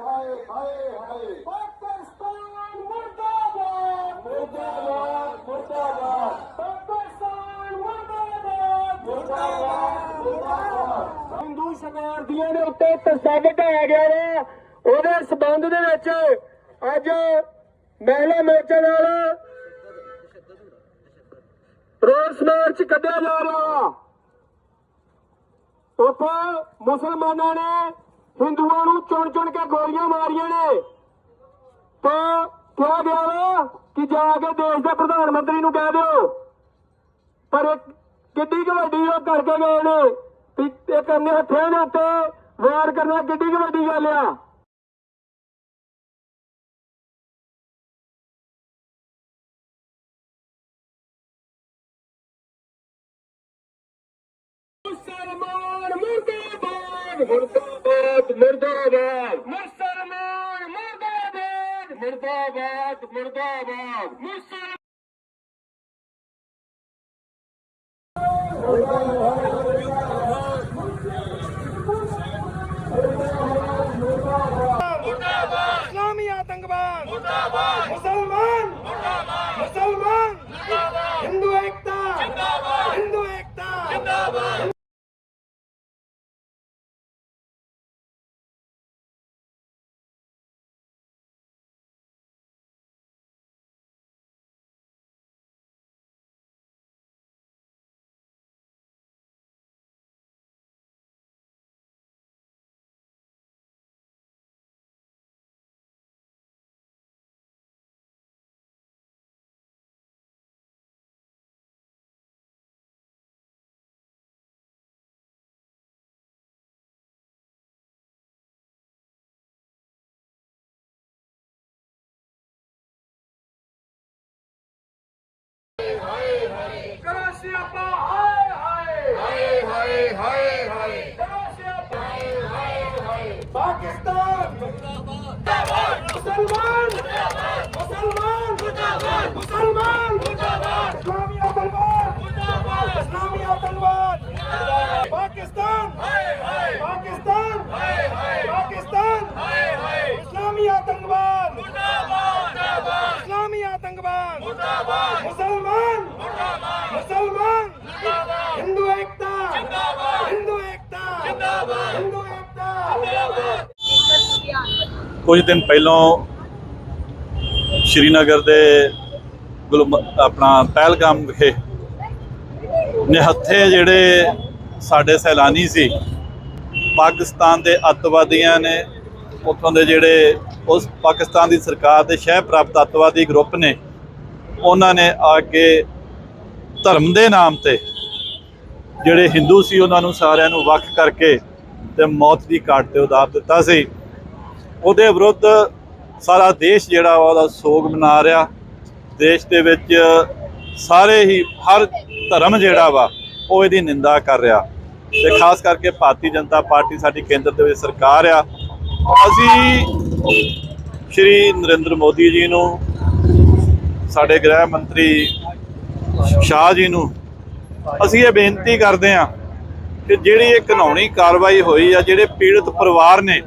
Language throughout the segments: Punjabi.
ਹਾਏ ਹਾਏ ਹਾਏ। ਪਾਕਿਸਤਾਨ ਮੁਰਦਾਬਾਦ। ਮੁਰਦਾਬਾਦ ਮੁਰਦਾਬਾਦ। ਪਾਕਿਸਤਾਨ ਮੁਰਦਾਬਾਦ। ਮੁਰਦਾਬਾਦ ਮੁਰਦਾਬਾਦ। ਹਿੰਦੂ ਸ਼ਰਨਾਰਥੀਆਂ ਦੇ ਉੱਤੇ ਤਸ਼ੱਦਦ ਢਾਇਆ ਗਿਆ ਵਾ। ਉਹਦੇ ਸਬੰਧ ਦੇ ਵਿੱਚ ਅੱਜ ਮਹਿਲਾ ਮੋਰਚਾ ਨਾਲ ਰੋਸ ਮਾਰਚ ਕੱਢਿਆ ਜਾ ਰਿਹਾ। ਉੱਥੇ ਮੁਸਲਮਾਨਾਂ ਨੇ ਹਿੰਦੂਆਂ ਨੂੰ ਚੁਣ ਚੁਣ ਕੇ ਗੋਲੀਆਂ ਮਾਰੀਆਂ ਨੇ। ਤੇ ਕਿਹਾ ਗਿਆ ਵਾ ਕਿ ਜਾ ਕੇ ਦੇਸ਼ ਦੇ ਪ੍ਰਧਾਨ ਮੰਤਰੀ ਨੂੰ ਕਹਿ ਦਿਓ। ਪਰ ਇਹ ਕਿੱਡੀ ਕੁ ਵੱਡੀ ਉਹ ਕਰਕੇ ਗਏ ਨੇ। ਵੀ ਇਹ ਕਰਨੇ ਹੱਥਾਂ ਦੇ ਉੱਤੇ ਵਾਰ ਕਰਨਾ ਕਿੱਡੀ ਕੁ ਵੱਡੀ ਗੱਲ ਆ। ਮੁਰਦਾਬਾਦ ਮੁਰਦਾਬਾਦ। ਮੁਸਲਮਾਨ ਮੁਰਦਾਬਾਦ। ਮੁਰਦਾਬਾਦ ਮੁਰਦਾਬਾਦ। ਮੁਸਲਮਾਨ ਮੁਰਦਾਬਾਦ। ਇਸਲਾਮੀ ਆਤੰਕਵਾਦ। ਮੁਰਦਾਬਾਦ। ਮੁਸਲਮਾਨ। ਮੁਰਦਾਬਾਦ। ਮੁਸਲਮਾਨ। ਮੁਰਦਾਬਾਦ। মুসলমান মুসলমান মুসলমান ইসলামী আতঙ্কবাদ ইসলামী আতঙ্কবাদ পাকিস্তান পাকিস্তান পাকিস্তান ইসলামী আতঙ্কবাদ ইসলামী আতঙ্কবাদ মুসলমান মুসলমান হিন্দু একতা হিন্দু একতা হিন্দু একতা ਕੁਝ ਦਿਨ ਪਹਿਲਾਂ ਸ਼੍ਰੀਨਗਰ ਦੇ ਗੁਲਮ ਆਪਣਾ ਪਹਿਲਗਾਮ ਵਿਖੇ ਨਿਹੱਥੇ ਜਿਹੜੇ ਸਾਡੇ ਸੈਲਾਨੀ ਸੀ, ਪਾਕਿਸਤਾਨ ਦੇ ਅੱਤਵਾਦੀਆਂ ਨੇ ਉੱਥੋਂ ਦੇ ਜਿਹੜੇ ਉਸ ਪਾਕਿਸਤਾਨ ਦੀ ਸਰਕਾਰ ਦੇ ਸ਼ਹਿ ਪ੍ਰਾਪਤ ਅੱਤਵਾਦੀ ਗਰੁੱਪ ਨੇ, ਉਹਨਾਂ ਨੇ ਆ ਕੇ ਧਰਮ ਦੇ ਨਾਮ ਤੇ ਜਿਹੜੇ ਹਿੰਦੂ ਸੀ ਉਹਨਾਂ ਨੂੰ ਸਾਰਿਆਂ ਨੂੰ ਵੱਖ ਕਰਕੇ ਤੇ ਮੌਤ ਦੀ ਘਾਟ ਤੇ ਉਤਾਰ ਦਿੱਤਾ ਸੀ। ਉਹਦੇ ਵਿਰੁੱਧ ਸਾਰਾ ਦੇਸ਼ ਜਿਹੜਾ ਵਾ ਉਹਦਾ ਸੋਗ ਮਨਾ ਰਿਹਾ। ਦੇਸ਼ ਦੇ ਵਿੱਚ ਸਾਰੇ ਹੀ ਹਰ ਧਰਮ ਜਿਹੜਾ ਵਾ ਉਹ ਇਹਦੀ ਨਿੰਦਾ ਕਰ ਰਿਹਾ। ਤੇ ਖਾਸ ਕਰਕੇ ਭਾਰਤੀ ਜਨਤਾ ਪਾਰਟੀ ਸਾਡੀ ਕੇਂਦਰ ਦੇ ਵਿੱਚ ਸਰਕਾਰ ਆ। ਅਸੀਂ ਸ਼੍ਰੀ ਨਰਿੰਦਰ ਮੋਦੀ ਜੀ ਨੂੰ, ਸਾਡੇ ਗ੍ਰਹਿ ਮੰਤਰੀ ਸ਼ਾਹ ਜੀ ਨੂੰ ਅਸੀਂ ਇਹ ਬੇਨਤੀ ਕਰਦੇ ਹਾਂ ਕਿ ਜਿਹੜੀ ਇਹ ਕਾਨੂੰਨੀ ਕਾਰਵਾਈ ਹੋਈ ਆ, ਜਿਹੜੇ ਪੀੜਤ ਪਰਿਵਾਰ ਨੇ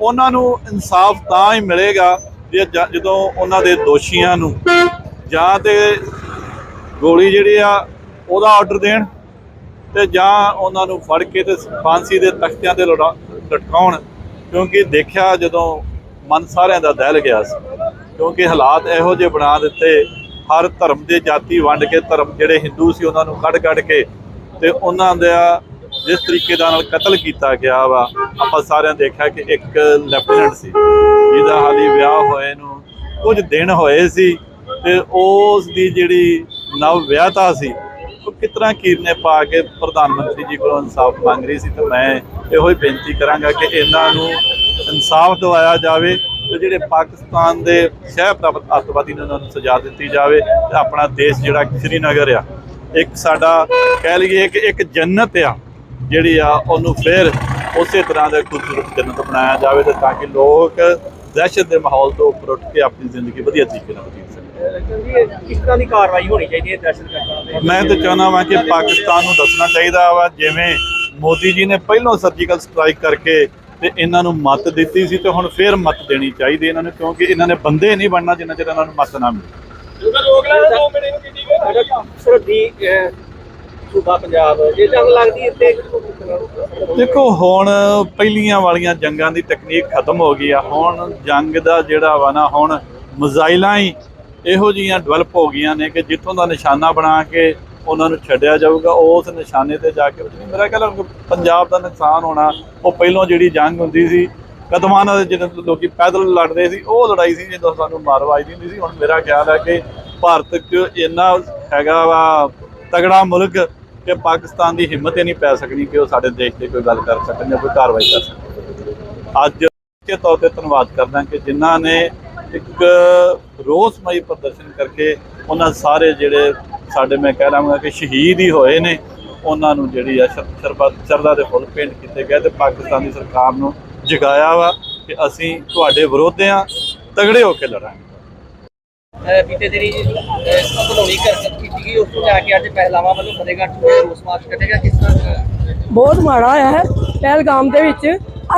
ਉਹਨਾਂ ਨੂੰ ਇਨਸਾਫ ਤਾਂ ਹੀ ਮਿਲੇਗਾ ਜੇ ਜਦੋਂ ਉਹਨਾਂ ਦੇ ਦੋਸ਼ੀਆਂ ਨੂੰ ਜਾਂ ਤੇ ਗੋਲੀ ਜਿਹੜੀ ਆ ਉਹਦਾ ਆਰਡਰ ਦੇਣ ਤੇ ਜਾਂ ਉਹਨਾਂ ਨੂੰ ਫੜ ਕੇ ਤੇ ਫਾਂਸੀ ਦੇ ਤਖਤਿਆਂ ਤੇ ਲੜਾ- ਲਟਕਾਉਣ, ਕਿਉਂਕਿ ਦੇਖਿਆ ਜਦੋਂ ਮਨ ਸਾਰਿਆਂ ਦਾ ਦਹਿਲ ਗਿਆ ਸੀ, ਕਿਉਂਕਿ ਹਾਲਾਤ ਇਹੋ ਜਿਹੇ ਬਣਾ ਦਿੱਤੇ, ਹਰ ਧਰਮ ਦੇ ਜਾਤੀ ਵੰਡ ਕੇ ਧਰਮ ਜਿਹੜੇ ਹਿੰਦੂ ਸੀ ਉਹਨਾਂ ਨੂੰ ਕੱਢ ਕੱਢ ਕੇ ਤੇ ਉਹਨਾਂ ਦਾ ਜਿਸ ਤਰੀਕੇ ਦਾ ਨਾਲ ਕਤਲ ਕੀਤਾ ਗਿਆ ਵਾ, ਆਪਾਂ ਸਾਰਿਆਂ ਦੇਖਿਆ ਕਿ ਇੱਕ ਲੈਫਟੀਨੈਂਟ ਸੀ, ਜਿਹਦਾ ਹਾਲੀ ਵਿਆਹ ਹੋਏ ਨੂੰ ਕੁਝ ਦਿਨ ਹੋਏ ਸੀ ਤੇ ਉਸ ਦੀ ਜਿਹੜੀ ਨਵ ਵਿਆਹਤਾ ਸੀ, ਉਹ ਕਿਤਨਾ ਕੀਰਨੇ ਪਾ ਕੇ ਪ੍ਰਧਾਨ ਮੰਤਰੀ ਜੀ ਕੋਲੋਂ ਇਨਸਾਫ ਮੰਗ ਰਹੀ ਸੀ ਤੇ ਮੈਂ ਇਹੋ ਹੀ ਬੇਨਤੀ ਕਰਾਂਗਾ ਕਿ ਇਹਨਾਂ ਨੂੰ ਇਨਸਾਫ ਦਿਵਾਇਆ ਜਾਵੇ ਤੇ ਜਿਹੜੇ ਪਾਕਿਸਤਾਨ ਦੇ ਸ਼ਹਿ ਪ੍ਰਾਪਤ ਅੱਤਵਾਦੀ ਨੇ ਉਹਨਾਂ ਨੂੰ ਸਜ਼ਾ ਦਿੱਤੀ ਜਾਵੇ ਤੇ ਆਪਣਾ ਦੇਸ਼ ਜਿਹੜਾ ਸ਼੍ਰੀਨਗਰ ਆ। ਇੱਕ ਸਾਡਾ ਕਹਿ ਲਈਏ ਕਿ ਇੱਕ ਜੰਨਤ ਆ। ਜਿਹੜੀ ਆ ਉਹਨੂੰ ਫਿਰ ਉਸੇ ਤਰ੍ਹਾਂ ਦਾ ਖੂਬਸੂਰਤ ਜੰਨਤ ਬਣਾਇਆ ਜਾਵੇ ਤੇ ਤਾਂ ਕਿ ਲੋਕ ਦਹਿਸ਼ਤ ਦੇ ਮਾਹੌਲ ਤੋਂ ਉੱਪਰ ਉੱਠ ਕੇ ਆਪਣੀ ਜ਼ਿੰਦਗੀ ਵਧੀਆ ਤਰੀਕੇ ਨਾਲ ਬਤੀਤ ਸਕਣ। ਕਿਸ ਤਰ੍ਹਾਂ ਦੀ ਕਾਰਵਾਈ ਹੋਣੀ ਚਾਹੀਦੀ ਹੈ ਦਹਿਸ਼ਤਗਰਦਾਂ ਦੇ। ਮੈਂ ਤਾਂ ਚਾਹੁੰਦਾ ਵਾਂ ਕਿ ਪਾਕਿਸਤਾਨ ਨੂੰ ਦੱਸਣਾ ਚਾਹੀਦਾ ਵਾ ਜਿਵੇਂ ਮੋਦੀ ਜੀ ਨੇ ਪਹਿਲਾਂ ਸਰਜੀਕਲ ਸਟ੍ਰਾਈਕ ਕਰਕੇ ਤੇ ਇਹਨਾਂ ਨੂੰ ਮਤ ਦਿੱਤੀ ਸੀ ਤੇ ਹੁਣ ਫੇਰ ਮਤ ਦੇਣੀ ਚਾਹੀਦੀ ਇਹਨਾਂ ਨੂੰ ਕਿਉਂਕਿ ਇਹਨਾਂ ਨੇ ਬੰਦੇ ਨਹੀਂ ਬਣਨਾ ਜਿੰਨਾ ਚਿਰ ਇਹਨਾਂ ਨੂੰ ਮਤ ਨਾ ਮਿਲੇ। ਸਾਡਾ ਸਰਦੀ ਅਹ, ਸੂਬਾ ਪੰਜਾਬ ਜੇ ਜੰਗ ਲੱਗਦੀ ਇੱਥੇ? ਦੇਖੋ, ਹੁਣ ਪਹਿਲੀਆਂ ਵਾਲੀਆਂ ਜੰਗਾਂ ਦੀ ਤਕਨੀਕ ਖਤਮ ਹੋ ਗਈ ਆ। ਹੁਣ ਜੰਗ ਦਾ ਜਿਹੜਾ ਵਾ ਨਾ, ਹੁਣ ਮਜ਼ਾਈਲਾਂ ਹੀ ਇਹੋ ਜੀਆਂ ਡਿਵੈਲਪ ਹੋ ਗਈਆਂ ਨੇ ਕਿ ਜਿੱਥੋਂ ਦਾ ਨਿਸ਼ਾਨਾ ਬਣਾ ਕੇ ਉਹਨਾਂ ਨੂੰ ਛੱਡਿਆ ਜਾਊਗਾ, ਉਸ ਨਿਸ਼ਾਨੇ ਤੇ ਜਾ ਕੇ ਜਿਹੜੀ ਮੇਰਾ ਖਿਆਲ ਹੈ ਪੰਜਾਬ ਦਾ ਨੁਕਸਾਨ ਹੋਣਾ, ਉਹ ਪਹਿਲੋਂ ਜਿਹੜੀ ਜੰਗ ਹੁੰਦੀ ਸੀ, ਕਦਮਾਂ ਨਾਲ ਜਦੋਂ ਲੋਕੀ ਪੈਦਲ ਲੜਦੇ ਸੀ, ਉਹ ਲੜਾਈ ਸੀ ਜਦੋਂ ਸਾਨੂੰ ਮਾਰ ਵੱਜਦੀ ਹੁੰਦੀ ਸੀ। ਹੁਣ ਮੇਰਾ ਖਿਆਲ ਹੈ ਕਿ ਭਾਰਤ 'ਚ ਇੰਨਾ ਹੈਗਾ ਵਾ ਤਗੜਾ ਮੁਲਕ ਕਿ ਪਾਕਿਸਤਾਨ ਦੀ ਹਿੰਮਤ ਹੀ ਨਹੀਂ ਪੈ ਸਕਣੀ ਕਿ ਉਹ ਸਾਡੇ ਦੇਸ਼ ਤੇ ਕੋਈ ਗੱਲ ਕਰ ਸਕਣ ਜਾਂ ਕੋਈ ਕਾਰਵਾਈ ਕਰ ਸਕਣ। ਅੱਜ ਕੇ ਤੌਰ ਤੇ ਧੰਨਵਾਦ ਕਰਦਾ ਕਿ ਜਿਨ੍ਹਾਂ ਨੇ ਇੱਕ ਰੋਸਮਈ ਪ੍ਰਦਰਸ਼ਨ ਕਰਕੇ ਉਹਨਾਂ ਸਾਰੇ ਜਿਹੜੇ ਸਾਡੇ ਮੈਂ ਕਹਿ ਲਵਾਂਗਾ ਕਿ ਸ਼ਹੀਦ ਹੀ ਹੋਏ ਨੇ, ਉਹਨਾਂ ਨੂੰ ਜਿਹੜੀ ਆ ਸ਼ਰ- ਸ਼ਰਬਤ ਸ਼ਰਦਾ ਦੇ ਫੁੱਲ ਭੇਂਟ ਕੀਤੇ ਗਏ ਤੇ ਪਾਕਿਸਤਾਨ ਦੀ ਸਰਕਾਰ ਨੂੰ ਜਗਾਇਆ ਵਾ ਕਿ ਅਸੀਂ ਤੁਹਾਡੇ ਵਿਰੋਧ ਆ, ਤਗੜੇ ਹੋ ਕੇ ਲੜਾਂਗੇ। ਬੀਤੇ ਦਿਨੀ ਘਨੌਣੀ ਕਰ ਕੀਤੀ ਉਸ ਤੋਂ ਲੈ ਕੇ ਅੱਜ ਪਹਿਲਾਵਾ ਵੱਲੋਂ ਫਤਿਹਗੜ੍ਹ ਚ ਰੋਸ ਮਾਰਚ ਕੱਢੇਗਾ ਕਿਸ ਤਰ੍ਹਾਂ ਬਹੁਤ ਮਾੜਾ ਹੋਇਆ ਹੈ। ਪਹਿਲਗਾਮ ਦੇ ਵਿੱਚ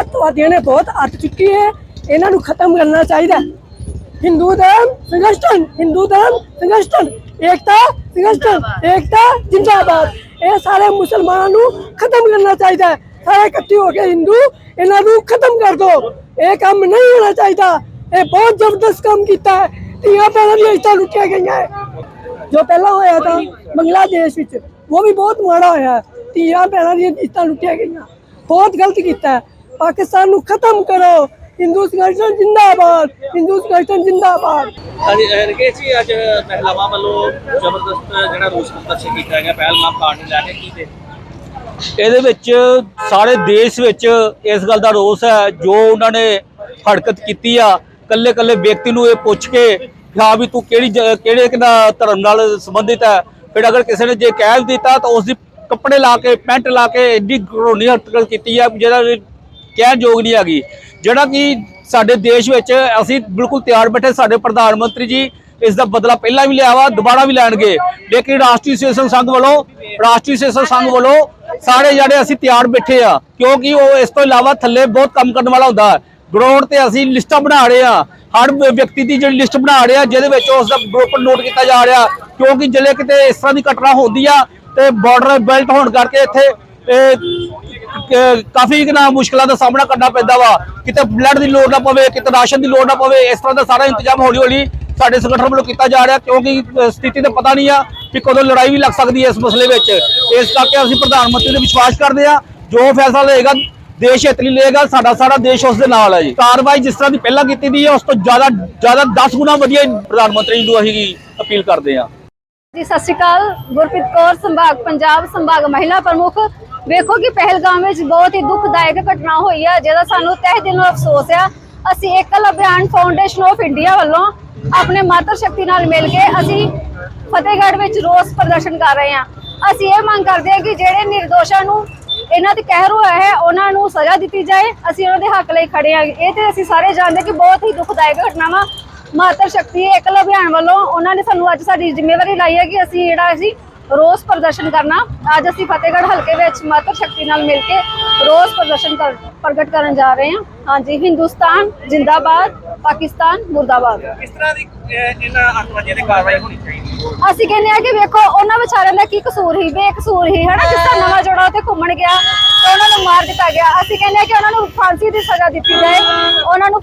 ਅੱਤਵਾਦੀਆਂ ਨੇ ਬਹੁਤ ਅੱਤ ਚੁੱਕੀ ਹੈ। ਇਹਨਾਂ ਨੂੰ ਖਤਮ ਕਰਨਾ ਚਾਹੀਦਾ ਹਿੰਦੂ ਧਰਮ ਸੰਗਠਨ ਹਿੰਦੂ ਧਰਮ ਸੰਗਠਨ ਏਕਤਾ ਸੰਗਠਨ ਏਕਤਾ ਜਿੰਦਾਬਾਦ। ਇਹ ਸਾਰੇ ਮੁਸਲਮਾਨਾਂ ਨੂੰ ਖਤਮ ਕਰਨਾ ਚਾਹੀਦਾ ਹੈ। ਸਾਰੇ ਇਕੱਠੇ ਹੋ ਕੇ ਹਿੰਦੂ, ਇਹਨਾਂ ਨੂੰ ਖਤਮ ਕਰ ਦੋ। ਇਹ ਕੰਮ ਨਹੀਂ ਹੋਣਾ ਚਾਹੀਦਾ। ਇਹ ਬਹੁਤ ਜ਼ਬਰਦਸਤ ਕੰਮ ਕੀਤਾ ਹੈ। ਧੀਆਂ ਭੈਣਾਂ ਦੀਆਂ ਇੱਜ਼ਤਾਂ ਲੁੱਟੀਆਂ ਗਈਆਂ ਹੈ। ਜੋ ਪਹਿਲਾਂ ਹੋਇਆ ਤਾਂ ਬੰਗਲਾਦੇਸ਼ ਵਿੱਚ ਉਹ ਵੀ ਬਹੁਤ ਮਾੜਾ ਹੋਇਆ। ਧੀਆਂ ਭੈਣਾਂ ਦੀਆਂ ਇੱਜ਼ਤਾਂ ਲੁੱਟੀਆਂ ਗਈਆਂ। ਬਹੁਤ ਗਲਤ ਕੀਤਾ। ਪਾਕਿਸਤਾਨ ਨੂੰ ਖਤਮ ਕਰੋ। ਹਿੰਦੂ ਸੰਗਠਨ ਜਿੰਦਾਬਾਦ। ਹਿੰਦੂ ਸੰਗਠਨ ਜਿੰਦਾਬਾਦ। ਹਾਂਜੀ ਰਕੇਸ਼ ਜੀ ਅੱਜ ਪਹਿਲਾਵਾ ਵੱਲੋਂ ਜ਼ਬਰਦਸਤ ਜਿਹੜਾ ਰੋਸ ਪ੍ਰਦਰਸ਼ਨ ਕੀਤਾ ਗਿਆ ਪਹਿਲਗਾਮ ਕਾਂਡ ਨੂੰ ਲੈ ਕੇ ਕੀ ਦੇ ਇਹਦੇ ਵਿੱਚ ਸਾਰੇ ਦੇਸ਼ ਵਿੱਚ ਇਸ ਗੱਲ ਦਾ ਰੋਸ ਹੈ। ਜੋ ਉਹਨਾਂ ਨੇ ਹਰਕਤ ਕੀਤੀ ਆ ਕੱਲੇ ਕੱਲੇ ਵਿਅਕਤੀ ਨੂੰ ਇਹ ਪੁੱਛ ਕਿ ਹਾਂ ਵੀ ਤੂੰ ਕਿਹੜੀ ਜ- ਕਿਹੜੇ ਕਿਹਦਾ ਧਰਮ ਨਾਲ ਸੰਬੰਧਿਤ ਹੈ। ਫਿਰ ਅਗਰ ਕਿਸੇ ਨੇ ਜੇ ਕਹਿ ਦਿੱਤਾ ਤਾਂ ਉਸ ਦੀ ਕੱਪੜੇ ਲਾ ਕੇ, ਪੈਂਟ ਲਾ ਕੇ ਇੰਨੀ ਘਰੋਣੀ ਹਰਕਤ ਕੀਤੀ ਆ ਵੀ ਜਿਹੜਾ ਕਹਿਣ ਯੋਗ ਨਹੀਂ ਹੈਗੀ। ਜਿਹੜਾ ਕਿ ਸਾਡੇ ਦੇਸ਼ ਵਿੱਚ ਅਸੀਂ ਬਿਲਕੁਲ ਤਿਆਰ ਬੈਠੇ ਸਾਡੇ ਪ੍ਰਧਾਨ ਮੰਤਰੀ ਜੀ, ਇਸ ਦਾ ਬਦਲਾ ਪਹਿਲਾਂ ਵੀ ਲਿਆ ਵਾ, ਦੁਬਾਰਾ ਵੀ ਲੈਣਗੇ। ਲੇਕਿਨ ਰਾਸ਼ਟਰੀ ਸੇਵਕ ਸੰਘ ਵੱਲੋਂ, ਰਾਸ਼ਟਰੀ ਸੇਵਕ ਸੰਘ ਵੱਲੋਂ ਸਾਰੇ ਜਿਹੜੇ ਅਸੀਂ ਤਿਆਰ ਬੈਠੇ ਆ, ਕਿਉਂਕਿ ਉਹ ਇਸ ਤੋਂ ਇਲਾਵਾ ਥੱਲੇ ਬਹੁਤ ਕੰਮ ਕਰਨ ਵਾਲਾ ਹੁੰਦਾ। ਗਰਾਊਂਡ ਤੇ ਅਸੀਂ ਲਿਸਟਾਂ ਬਣਾ ਰਹੇ ਆ। ਹਰ ਵਿਅਕਤੀ ਦੀ ਜਿਹੜੀ ਲਿਸਟ ਬਣਾ ਰਿਹਾ, ਜਿਹਦੇ ਵਿੱਚ ਉਸ ਦਾ ਗਰੁੱਪ ਨੋਟ ਕੀਤਾ ਜਾ ਰਿਹਾ, ਕਿਉਂਕਿ ਜਿਹੜੇ ਕਿਤੇ ਇਸ ਤਰ੍ਹਾਂ ਦੀ ਘਟਨਾ ਹੁੰਦੀ ਆ ਤੇ ਬਾਰਡਰ ਬੈਲਟ ਹੋਣ ਕਰਕੇ ਇੱਥੇ ਕਾਫੀ ਕਿ ਨਾ ਮੁਸ਼ਕਲਾਂ ਦਾ ਸਾਹਮਣਾ ਕਰਨਾ ਪੈਂਦਾ ਵਾ। ਕਿਤੇ ਬਲੱਡ ਦੀ ਲੋੜ ਨਾ ਪਵੇ, ਕਿਤੇ ਰਾਸ਼ਨ ਦੀ ਲੋੜ ਨਾ ਪਵੇ, ਇਸ ਤਰ੍ਹਾਂ ਦਾ ਸਾਰਾ ਇੰਤਜ਼ਾਮ ਹੌਲੀ ਹੌਲੀ ਸਾਡੇ ਸੰਗਠਨ ਵੱਲੋਂ ਕੀਤਾ ਜਾ ਰਿਹਾ, ਕਿਉਂਕਿ ਸਥਿਤੀ ਦਾ ਪਤਾ ਨਹੀਂ ਆ ਕਿ ਕਦੋਂ ਲੜਾਈ ਵੀ ਲੱਗ ਸਕਦੀ ਹੈ ਇਸ ਮਸਲੇ ਵਿੱਚ। ਇਸ ਕਰਕੇ ਅਸੀਂ ਪ੍ਰਧਾਨ ਮੰਤਰੀ ਤੇ ਵਿਸ਼ਵਾਸ ਕਰਦੇ ਆ ਜੋ ਫੈਸਲਾ ਲਏਗਾ ਦੇਸ਼ ਹਿੱਤ ਲਏਗਾ, ਸਾਡਾ ਸਾਰਾ ਦੇਸ਼ ਉਸ ਦੇ ਨਾਲ ਹੈ ਜੀ। ਕਾਰਵਾਈ ਜਿਸ ਤਰ੍ਹਾਂ ਦੀ ਪਹਿਲਾਂ ਕੀਤੀ ਦੀ ਹੈ, ਉਸ ਤੋਂ ਜ਼ਿਆਦਾ ਜ਼ਿਆਦਾ 10 ਗੁਣਾ ਵਧੀਆ ਪ੍ਰਧਾਨ ਮੰਤਰੀ ਨੂੰ ਅਸੀਂ ਅਪੀਲ ਕਰਦੇ ਆ ਜੀ, ਸਤਿ ਸ਼੍ਰੀ ਅਕਾਲ। ਗੁਰਪ੍ਰੀਤ ਕੌਰ ਸੰਭਾਗ, ਪੰਜਾਬ ਸੰਭਾਗ ਮਹਿਲਾ ਪ੍ਰਮੁੱਖ। ਵੇਖੋ ਕਿ ਪਹਿਲਗਾਮ ਵਿੱਚ ਬਹੁਤ ਹੀ ਦੁਖਦਾਇਕ ਘਟਨਾ ਹੋਈ ਹੈ, ਜਿਹਦਾ ਸਾਨੂੰ ਤਹਿ ਦਿਲੋਂ ਅਫਸੋਸ ਆ। ਅਸੀਂ Ekal Abhiyan foundation of India ਵੱਲੋਂ ਆਪਣੇ ਮਾਤਰ ਸ਼ਕਤੀ ਨਾਲ ਮਿਲ ਕੇ ਅਸੀਂ ਫਤਿਹਗੜ੍ਹ ਵਿੱਚ ਰੋਸ ਪ੍ਰਦਰਸ਼ਨ ਕਰ ਰਹੇ ਹਾਂ। ਅਸੀਂ ਇਹ ਮੰਗ ਕਰਦੇ ਹਾਂ ਕਿ ਜਿਹੜੇ ਨਿਰਦੋਸ਼ਾਂ ਨੂੰ ਇਹਨਾਂ ਤੇ ਕਹਿਰ ਹੋਇਆ ਹੈ, ਉਹਨਾਂ ਨੂੰ ਸਜ਼ਾ ਦਿੱਤੀ ਜਾਏ, ਅਸੀਂ ਉਹਨਾਂ ਦੇ ਹੱਕ ਲਈ ਖੜੇ ਹਾਂ। ਇਹ ਤੇ ਅਸੀਂ ਸਾਰੇ ਜਾਣਦੇ ਕਿ ਬਹੁਤ ਹੀ ਦੁਖਦਾਇਕ ਘਟਨਾ ਮਾਤਰ ਸ਼ਕਤੀ ਏਕਲ ਅਭਿਆਨ ਵੱਲੋਂ ਉਹਨਾਂ ਨੇ ਸਾਨੂੰ ਅੱਜ ਸਾਡੀ ਜ਼ਿੰਮੇਵਾਰੀ ਲਾਈ ਹੈ ਕਿ ਅਸੀਂ ਜਿਹੜਾ ਅਸੀਂ ਰੋਸ ਪ੍ਰਦਰਸ਼ਨ ਕਰਨਾ। ਅੱਜ ਅਸੀਂ ਫਤਿਹਗੜ੍ਹ ਹਲਕੇ ਵਿੱਚ ਮਾਤਰ ਸ਼ਕਤੀ ਨਾਲ ਮਿਲ ਕੇ ਰੋਸ ਪ੍ਰਦਰਸ਼ਨ ਪ੍ਰਗਟ ਕਰਨ ਜਾ ਰਹੇ ਹਾਂ। ਹਾਂਜੀ, ਹਿੰਦੁਸਤਾਨ ਜਿੰਦਾਬਾਦ। ਪਾਕਿਸਤਾਨ ਮੁਰਦਾਬਾਦ। ਕਿਸ ਤਰ੍ਹਾਂ ਦੀ ਅਹ, ਇਹਨਾਂ ਅੱਤਵਾਦੀਆਂ ਤੇ ਕਾਰਵਾਈ ਹੋਣੀ ਚਾਹੀਦੀ? ਹੈ ਅਸੀਂ ਕਹਿੰਦੇ ਆ ਕਿ ਵੇਖੋ ਉਹਨਾਂ ਵਿਚਾਰਿਆਂ ਦਾ ਕੀ ਕਸੂਰ ਹੀ ਬੇਕਸੂਰ ਹੀ ਹਨਾ? ਜਿਸ ਦਾ ਨਵਾਂ ਜੋੜਾ ਉੱਥੇ ਘੁੰਮਣ ਗਿਆ ਤੇ ਉਹਨਾਂ ਨੂੰ ਮਾਰ ਦਿੱਤਾ ਗਿਆ। ਅਸੀਂ ਕਹਿੰਦੇ ਆ ਕਿ ਉਹਨਾਂ ਨੂੰ ਫਾਂਸੀ ਦੀ ਸਜ਼ਾ ਦਿੱਤੀ ਜਾਏ ਉਹਨਾਂ ਨੂੰ